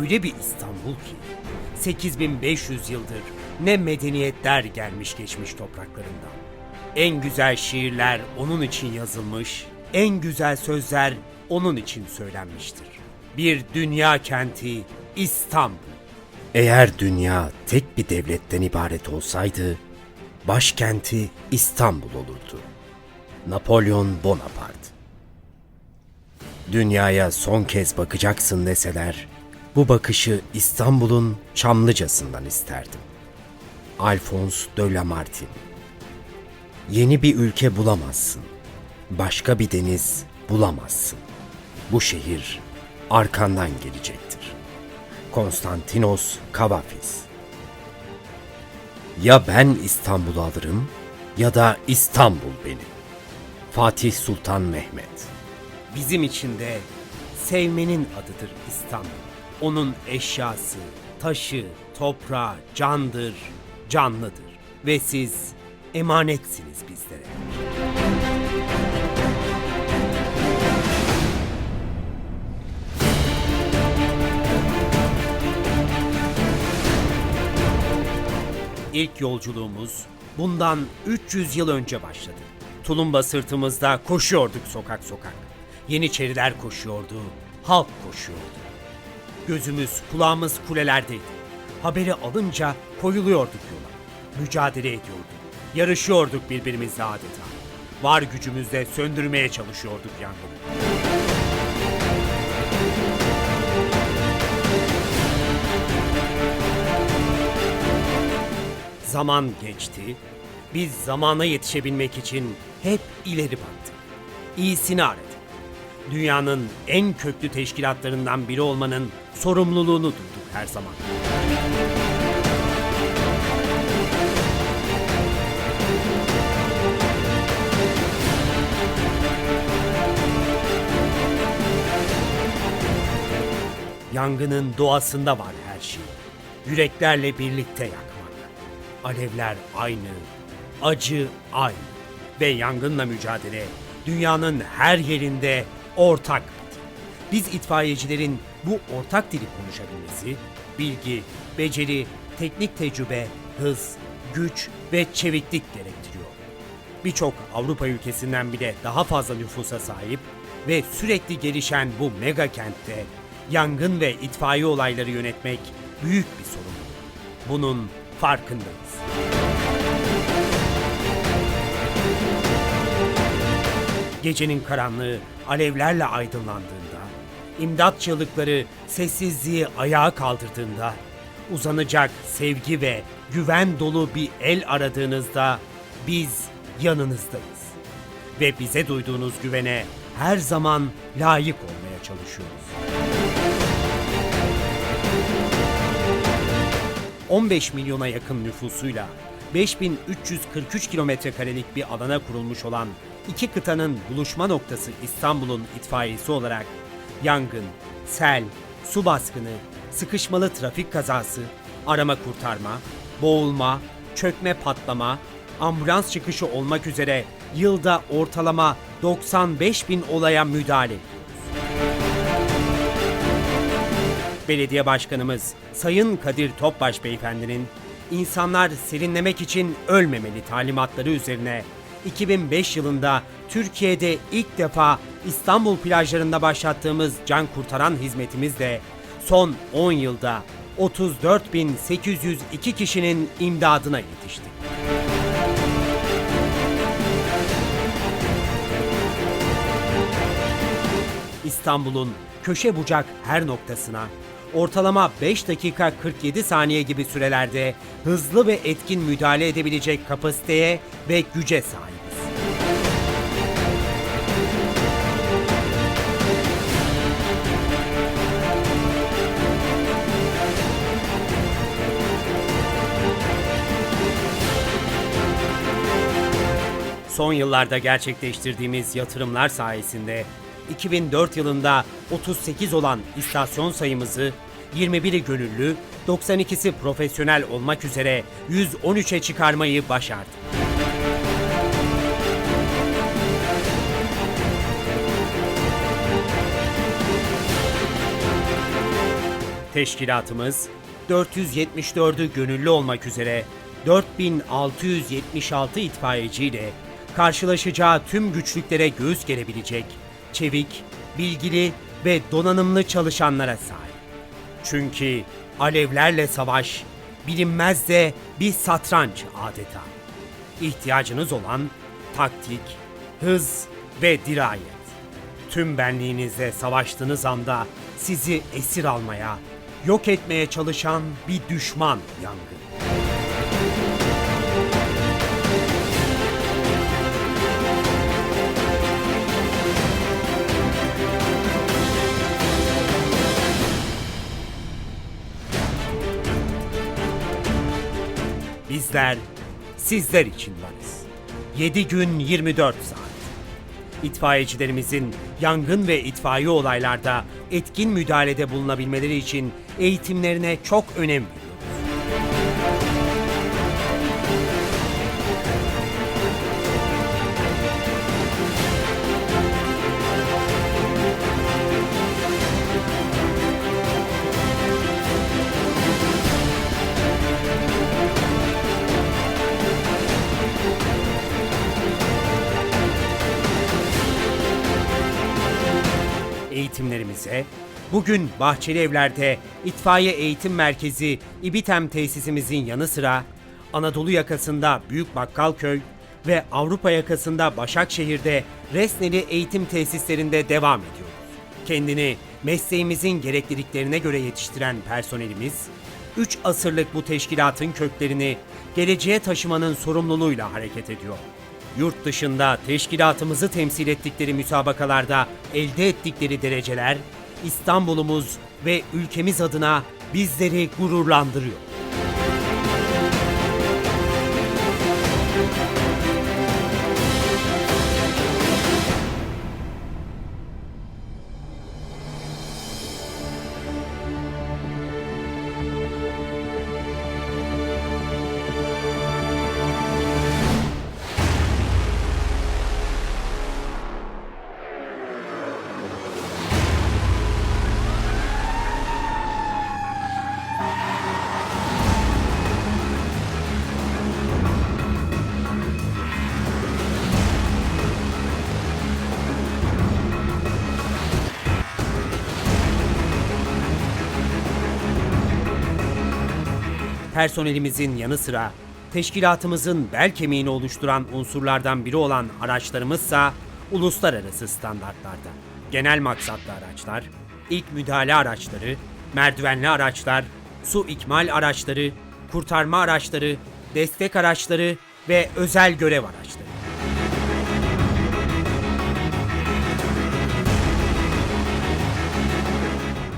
öyle bir İstanbul ki 8500 yıldır ne medeniyetler gelmiş geçmiş topraklarından. En güzel şiirler onun için yazılmış, en güzel sözler onun için söylenmiştir. Bir dünya kenti İstanbul. Eğer dünya tek bir devletten ibaret olsaydı, başkenti İstanbul olurdu. Napolyon Bonaparte. Dünyaya son kez bakacaksın deseler, bu bakışı İstanbul'un Çamlıcası'ndan isterdim. Alphonse de Lamartine Yeni bir ülke bulamazsın. Başka bir deniz bulamazsın. Bu şehir arkandan gelecektir. Konstantinos Kavafis Ya ben İstanbul'u alırım ya da İstanbul benim. Fatih Sultan Mehmet Bizim için de sevmenin adıdır İstanbul. Onun eşyası, taşı, toprağı candır, canlıdır. Ve siz emanetsiniz bizlere. İlk yolculuğumuz bundan 300 yıl önce başladı. Tulumba sırtımızda koşuyorduk sokak sokak. Yeniçeriler koşuyordu, halk koşuyordu. Gözümüz, kulağımız kulelerdeydi. Haberi alınca koyuluyorduk yola. Mücadele ediyorduk. Yarışıyorduk birbirimizle adeta. Var gücümüzle söndürmeye çalışıyorduk yangını. Zaman geçti. Biz zamana yetişebilmek için hep ileri baktık. İyisini aradık. Dünyanın en köklü teşkilatlarından biri olmanın sorumluluğunu duyduk her zaman. Yangının doğasında var her şey. Yüreklerle birlikte yakmak. Alevler aynı, acı aynı. Ve yangınla mücadele dünyanın her yerinde ortak dil. Biz itfaiyecilerin bu ortak dili konuşabilmesi, bilgi, beceri, teknik tecrübe, hız, güç ve çeviklik gerektiriyor. Birçok Avrupa ülkesinden bile daha fazla nüfusa sahip ve sürekli gelişen bu mega kentte yangın ve itfaiye olayları yönetmek büyük bir sorumluluk. Bunun farkındayız. Gecenin karanlığı alevlerle aydınlandığında, imdat çığlıkları sessizliği ayağa kaldırdığında, uzanacak sevgi ve güven dolu bir el aradığınızda biz yanınızdayız. Ve bize duyduğunuz güvene her zaman layık olmaya çalışıyoruz. 15 milyona yakın nüfusuyla 5343 kilometre karelik bir alana kurulmuş olan iki kıtanın buluşma noktası İstanbul'un itfaiyesi olarak yangın, sel, su baskını, sıkışmalı trafik kazası, arama kurtarma, boğulma, çökme patlama, ambulans çıkışı olmak üzere yılda ortalama 95 bin olaya müdahale. Belediye Başkanımız Sayın Kadir Topbaş Beyefendinin insanlar serinlemek için ölmemeli talimatları üzerine 2005 yılında Türkiye'de ilk defa İstanbul plajlarında başlattığımız can kurtaran hizmetimizle son 10 yılda 34.802 kişinin imdadına yetiştik. İstanbul'un köşe bucak her noktasına ortalama 5 dakika 47 saniye gibi sürelerde hızlı ve etkin müdahale edebilecek kapasiteye ve güce sahibiz. Son yıllarda gerçekleştirdiğimiz yatırımlar sayesinde 2004 yılında 38 olan istasyon sayımızı 21'i gönüllü, 92'si profesyonel olmak üzere 113'e çıkarmayı başardık. Teşkilatımız 474'ü gönüllü olmak üzere 4676 itfaiyeciyle karşılaşacağı tüm güçlüklere göğüs gerebilecek çevik, bilgili ve donanımlı çalışanlara sahip. Çünkü alevlerle savaş bilinmez de bir satranç adeta. İhtiyacınız olan taktik, hız ve dirayet. Tüm benliğinizle savaştığınız anda sizi esir almaya, yok etmeye çalışan bir düşman yangın. Bizler sizler için varız. 7 gün 24 saat. İtfaiyecilerimizin yangın ve itfaiye olaylarda etkin müdahalede bulunabilmeleri için eğitimlerine çok önem veriyoruz. Eğitimlerimize bugün Bahçeli Evler'de İtfaiye Eğitim Merkezi İBİTEM tesisimizin yanı sıra Anadolu yakasında Büyük Bakkalköy ve Avrupa yakasında Başakşehir'de Resneli eğitim tesislerinde devam ediyoruz. Kendini mesleğimizin gerekliliklerine göre yetiştiren personelimiz, 3 asırlık bu teşkilatın köklerini geleceğe taşımanın sorumluluğuyla hareket ediyor. Yurt dışında teşkilatımızı temsil ettikleri müsabakalarda elde ettikleri dereceler İstanbul'umuz ve ülkemiz adına bizleri gururlandırıyor. Personelimizin yanı sıra teşkilatımızın bel kemiğini oluşturan unsurlardan biri olan araçlarımızsa uluslararası standartlarda. Genel maksatlı araçlar, ilk müdahale araçları, merdivenli araçlar, su ikmal araçları, kurtarma araçları, destek araçları ve özel görev araçları.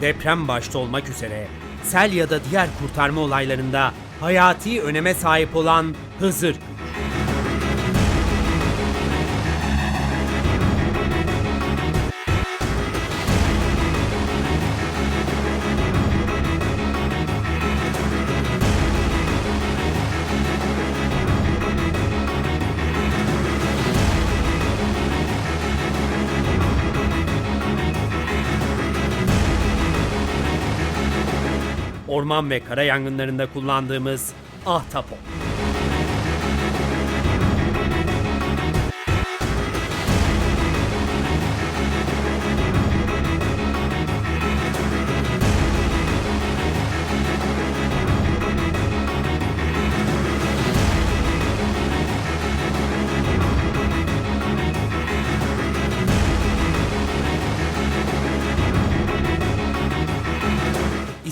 deprem başta olmak üzere sel ya da diğer kurtarma olaylarında hayati öneme sahip olan Hızır. Orman ve kara yangınlarında kullandığımız ahtapot.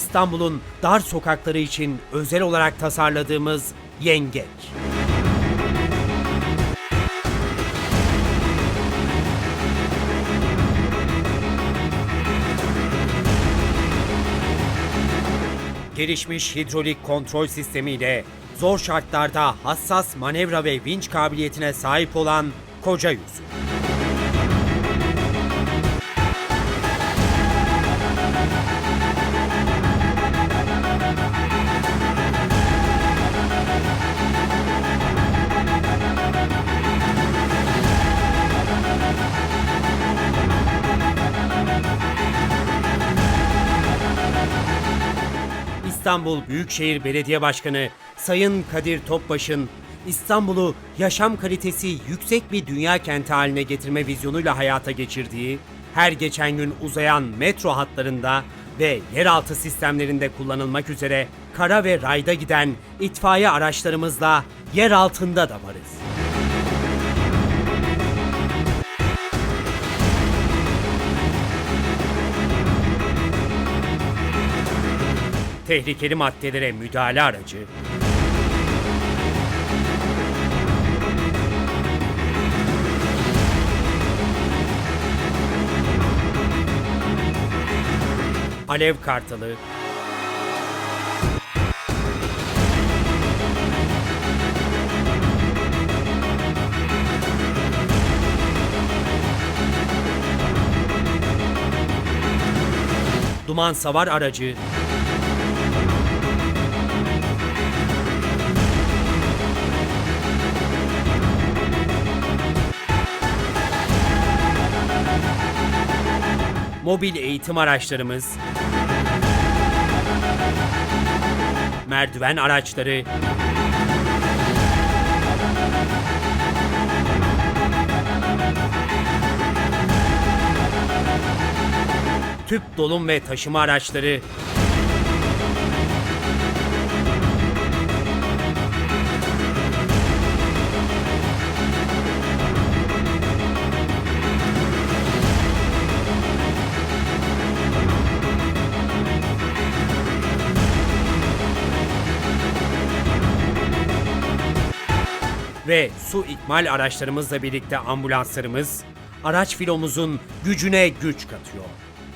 İstanbul'un dar sokakları için özel olarak tasarladığımız yengeç. Gelişmiş hidrolik kontrol sistemiyle zor şartlarda hassas manevra ve vinç kabiliyetine sahip olan Koca Yusuf. İstanbul Büyükşehir Belediye Başkanı Sayın Kadir Topbaş'ın İstanbul'u yaşam kalitesi yüksek bir dünya kenti haline getirme vizyonuyla hayata geçirdiği, her geçen gün uzayan metro hatlarında ve yeraltı sistemlerinde kullanılmak üzere kara ve rayda giden itfaiye araçlarımızla yer altında da varız. Tehlikeli maddelere müdahale aracı, alev kartalı, duman savar aracı, mobil eğitim araçlarımız, merdiven araçları, tüp dolum ve taşıma araçları, ve su ikmal araçlarımızla birlikte ambulanslarımız, araç filomuzun gücüne güç katıyor.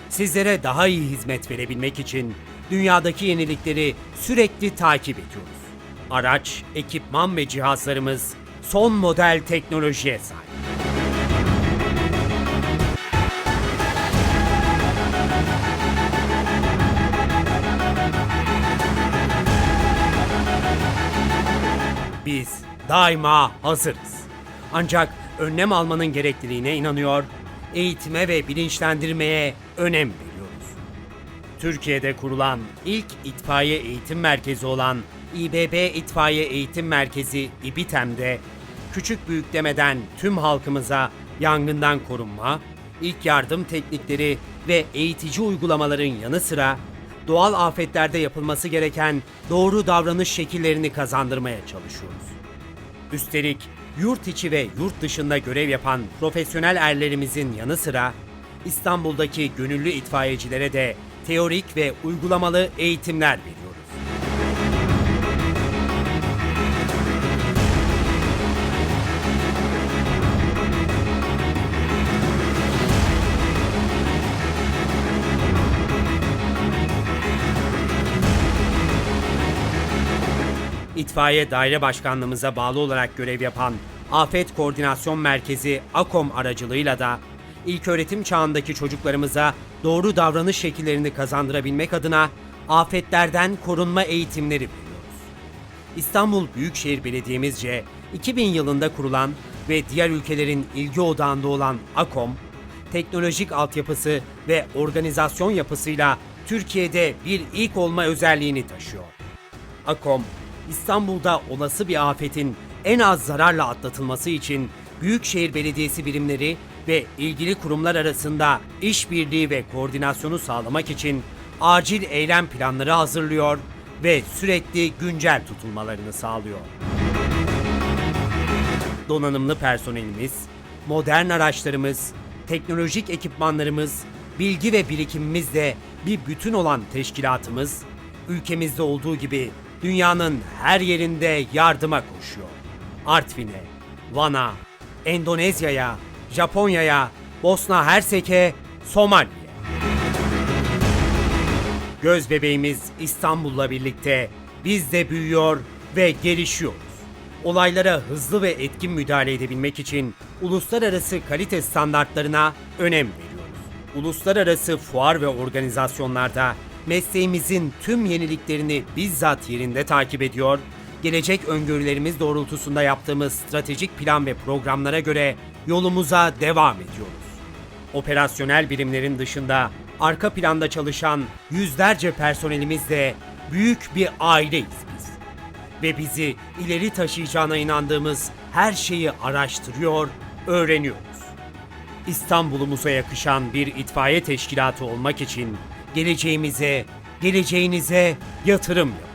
Sizlere daha iyi hizmet verebilmek için dünyadaki yenilikleri sürekli takip ediyoruz. Araç, ekipman ve cihazlarımız son model teknolojiye sahip. Daima hazırız. Ancak önlem almanın gerekliliğine inanıyor, eğitime ve bilinçlendirmeye önem veriyoruz. Türkiye'de kurulan ilk itfaiye eğitim merkezi olan İBB İtfaiye Eğitim Merkezi İBİTEM'de küçük büyük demeden tüm halkımıza yangından korunma, ilk yardım teknikleri ve eğitici uygulamaların yanı sıra doğal afetlerde yapılması gereken doğru davranış şekillerini kazandırmaya çalışıyoruz. Üstelik yurt içi ve yurt dışında görev yapan profesyonel erlerimizin yanı sıra İstanbul'daki gönüllü itfaiyecilere de teorik ve uygulamalı eğitimler veriyoruz. İtfaiye Daire Başkanlığımıza bağlı olarak görev yapan Afet Koordinasyon Merkezi AKOM aracılığıyla da ilk öğretim çağındaki çocuklarımıza doğru davranış şekillerini kazandırabilmek adına afetlerden korunma eğitimleri veriyoruz. İstanbul Büyükşehir Belediye'mizce 2000 yılında kurulan ve diğer ülkelerin ilgi odağında olan AKOM, teknolojik altyapısı ve organizasyon yapısıyla Türkiye'de bir ilk olma özelliğini taşıyor. AKOM, İstanbul'da olası bir afetin en az zararla atlatılması için Büyükşehir Belediyesi birimleri ve ilgili kurumlar arasında işbirliği ve koordinasyonu sağlamak için acil eylem planları hazırlıyor ve sürekli güncel tutulmalarını sağlıyor. Donanımlı personelimiz, modern araçlarımız, teknolojik ekipmanlarımız, bilgi ve birikimimizle bir bütün olan teşkilatımız, ülkemizde olduğu gibi dünyanın her yerinde yardıma koşuyor. Artvin'e, Van'a, Endonezya'ya, Japonya'ya, Bosna Hersek'e, Somali'ye. Göz bebeğimiz İstanbul'la birlikte biz de büyüyor ve gelişiyoruz. Olaylara hızlı ve etkin müdahale edebilmek için uluslararası kalite standartlarına önem veriyoruz. Uluslararası fuar ve organizasyonlarda mesleğimizin tüm yeniliklerini bizzat yerinde takip ediyor, gelecek öngörülerimiz doğrultusunda yaptığımız stratejik plan ve programlara göre yolumuza devam ediyoruz. Operasyonel birimlerin dışında arka planda çalışan yüzlerce personelimizle büyük bir aileyiz biz. Ve bizi ileri taşıyacağına inandığımız her şeyi araştırıyor, öğreniyoruz. İstanbul'umuza yakışan bir itfaiye teşkilatı olmak için geleceğimize, geleceğinize yatırım yapın.